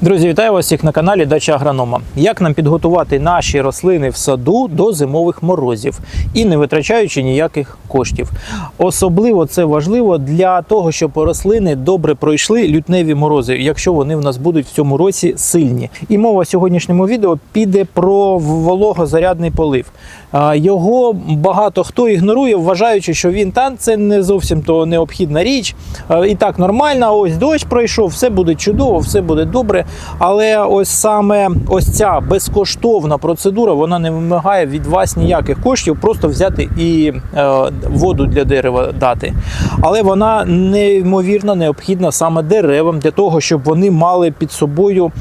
Друзі, вітаю вас всіх на каналі Дача Агронома. Як нам підготувати наші рослини в саду до зимових морозів і не витрачаючи ніяких коштів? Особливо це важливо для того, щоб рослини добре пройшли лютневі морози, якщо вони в нас будуть в цьому році сильні. І мова в сьогоднішньому відео піде про вологозарядний полив. Його багато хто ігнорує, вважаючи, що він там це не зовсім то необхідна річ. І так нормально, ось дощ пройшов, все буде чудово, все буде добре. Але ось саме ось ця безкоштовна процедура вона не вимагає від вас ніяких коштів, просто взяти і е, воду для дерева дати. Але вона неймовірно необхідна саме деревам для того, щоб вони мали під собою.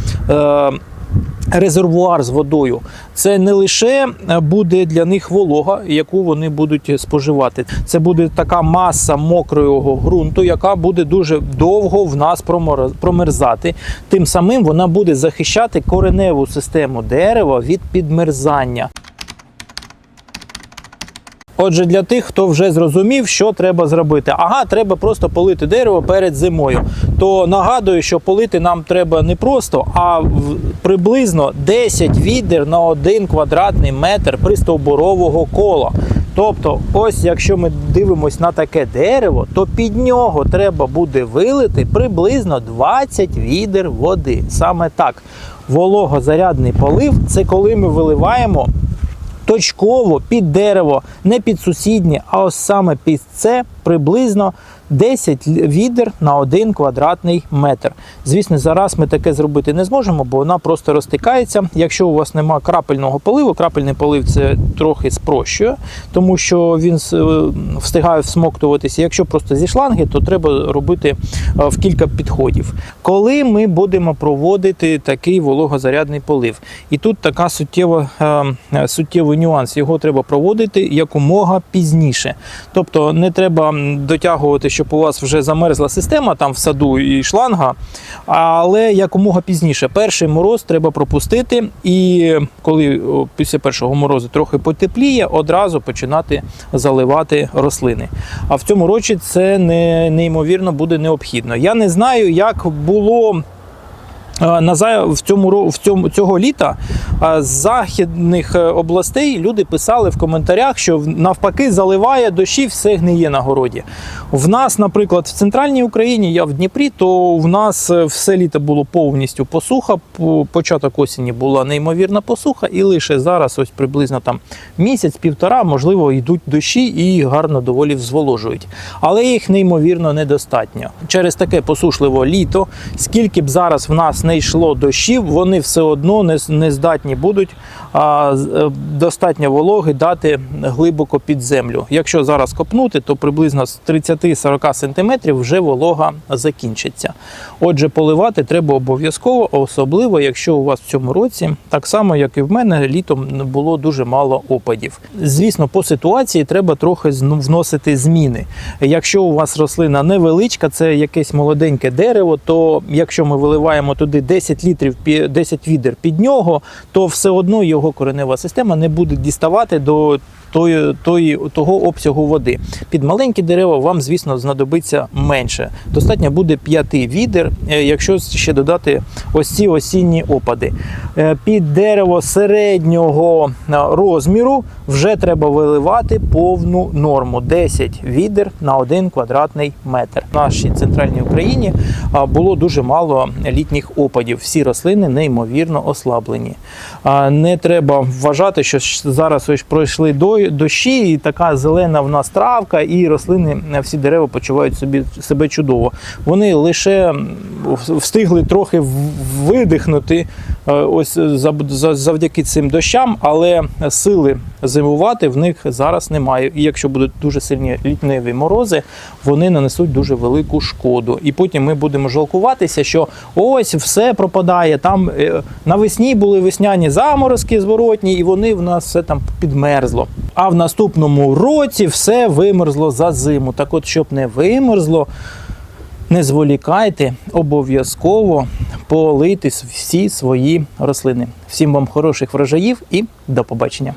Резервуар з водою це не лише е, буде для них волога, яку вони будуть споживати. Це буде така маса мокрого ґрунту, яка буде дуже довго в нас промерзати. Тим самим вона буде захищати кореневу систему дерева від підмерзання. Отже, для тих, хто вже зрозумів, що треба зробити. Ага, треба просто полити дерево перед зимою. То нагадую, що полити нам треба не просто, а в- приблизно 10 відер на 1 квадратний метр пристовбурового кола. Тобто, ось якщо ми дивимося на таке дерево, то під нього треба буде вилити приблизно 20 відер води. Саме так. Вологозарядний полив це коли ми виливаємо точково під дерево, не під сусіднє, а ось саме під це приблизно 10 відер на 1 квадратний метр. Звісно, зараз ми таке зробити не зможемо, бо вона просто розтикається. Якщо у вас немає крапельного поливу, крапельний полив це трохи спрощує, тому що він е, встигає всмоктуватися. Якщо просто зі шланги, то треба робити е, в кілька підходів. Коли ми будемо проводити такий вологозарядний полив, і тут така суттєва, е, суттєвий нюанс. Його треба проводити якомога пізніше. Тобто не треба дотягувати, щоб у вас вже замерзла система там в саду і шланга, але якомога пізніше. Перший мороз треба пропустити, і коли після першого морозу трохи потепліє, одразу починати заливати рослини. А в цьому році це не, неймовірно буде необхідно. Я не знаю, як було. В цьому в цьому цього літа з західних е, областей люди писали в коментарях, що навпаки заливає дощі, все гниє на городі. В нас, наприклад, в центральній Україні, я в Дніпрі, то в нас е, все літо було повністю посуха. Початок осені була неймовірна посуха, і лише зараз, ось приблизно там місяць-півтора, можливо, йдуть дощі і гарно доволі взволожують. Але їх неймовірно недостатньо. Через таке посушливе літо, скільки б зараз в нас не йшло дощів, вони все одно не, не здатні будуть а, е, достатньо вологи дати глибоко під землю. Якщо зараз копнути, то приблизно з 30-40 см вже волога закінчиться. Отже, поливати треба обов'язково, особливо якщо у вас в цьому році, так само як і в мене, літом було дуже мало опадів. Звісно, по ситуації треба трохи вносити зміни. Якщо у вас рослина невеличка, це якесь молоденьке дерево, то якщо ми виливаємо туди 10 літрів, пі- 10 відер під нього, то все одно його коренева система не буде діставати до тої, тої, того обсягу води. Під маленькі дерева вам, звісно, знадобиться менше. Достатньо буде 5 відер, е, якщо ще додати ось ці осінні опади. Е, Під дерево середнього е, розміру вже треба виливати повну норму 10 відер на 1 квадратний метр. В нашій центральній Україні було дуже мало літніх опадів. Всі рослини неймовірно ослаблені. Не треба вважати, що зараз ось пройшли до- дощі, і така зелена в нас травка, і рослини е, всі дерева почувають собі себе чудово. Вони лише встигли трохи видихнути е, ось завдяки цим дощам, але сили зимувати в них зараз немає. І якщо будуть дуже сильні літневі морози, вони нанесуть дуже велику шкоду. І потім ми будемо жалкуватися, що ось все пропадає. Там е, навесні були весняні заморозки зворотні, і вони в нас все там підмерзло. А в наступному році все вимерзло за зиму. Так от, щоб не вимерзло. Не зволікайте, обов'язково полити всі свої рослини. Всім вам хороших врожаїв і до побачення.